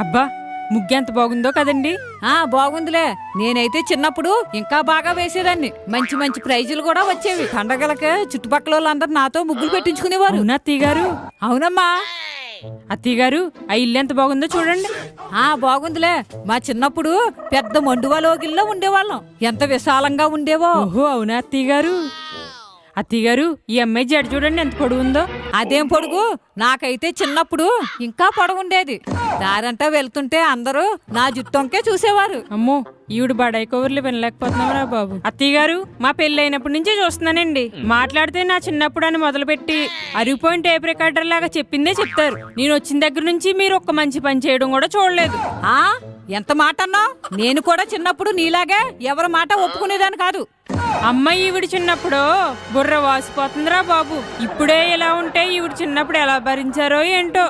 అబ్బా ముగ్గెంత బాగుందో కదండి. ఆ బాగుందిలే. నేనైతే చిన్నప్పుడు ఇంకా బాగా వేసేదాన్ని. మంచి మంచి ప్రైజులు కూడా వచ్చేవి. పండగలకే చుట్టుపక్కల వాళ్ళందరూ నాతో ముగ్గులు పెట్టించుకునేవారు. అత్తయ్య గారు అవునమ్మా. అత్తయ్య గారు ఆ ఇల్లు ఎంత బాగుందో చూడండి. ఆ బాగుందిలే. మా చిన్నప్పుడు పెద్ద మండువాలోగిల్లో ఉండేవాళ్ళం. ఎంత విశాలంగా ఉండేవో. ఓహో అవునా అత్తయ్య గారు అత్తయ్య గారు ఈ అమ్మాయి జడ చూడండి ఎంత పొడుగు ఉందో. అదేం పొడుగు? నాకైతే చిన్నప్పుడు ఇంకా పొడవుండేది దారంటా వెళ్తుంటే అందరూ నా జుట్టొంకే చూసేవారు. అమ్మో ఈవిడ బడాయి కవర్లు వినలేకపోతున్నావురా బాబు. అత్తయ్య గారు మా పెళ్ళి అయినప్పటి నుంచే చూస్తున్నానండి. మాట్లాడితే నా చిన్నప్పుడు అని మొదలుపెట్టి అరిగిపోయిన టేప్ రికార్డర్ లాగా చెప్పిందే చెప్తారు. నేను వచ్చిన దగ్గర నుంచి మీరు ఒక్క మంచి పని చేయడం కూడా చూడలేదు. ఆ? ఎంత మాట అన్నావ్? నేను కూడా చిన్నప్పుడు నీలాగే ఎవరి మాట ఒప్పుకునేదాన్ని కాదు. అమ్మాయి ఈవిడ చిన్నప్పుడు బుర్ర వాసిపోతుందిరా బాబు. ఇప్పుడే ఇలా ఉంటే ఈవిడ చిన్నప్పుడు ఎలా భరించారో ఏంటో.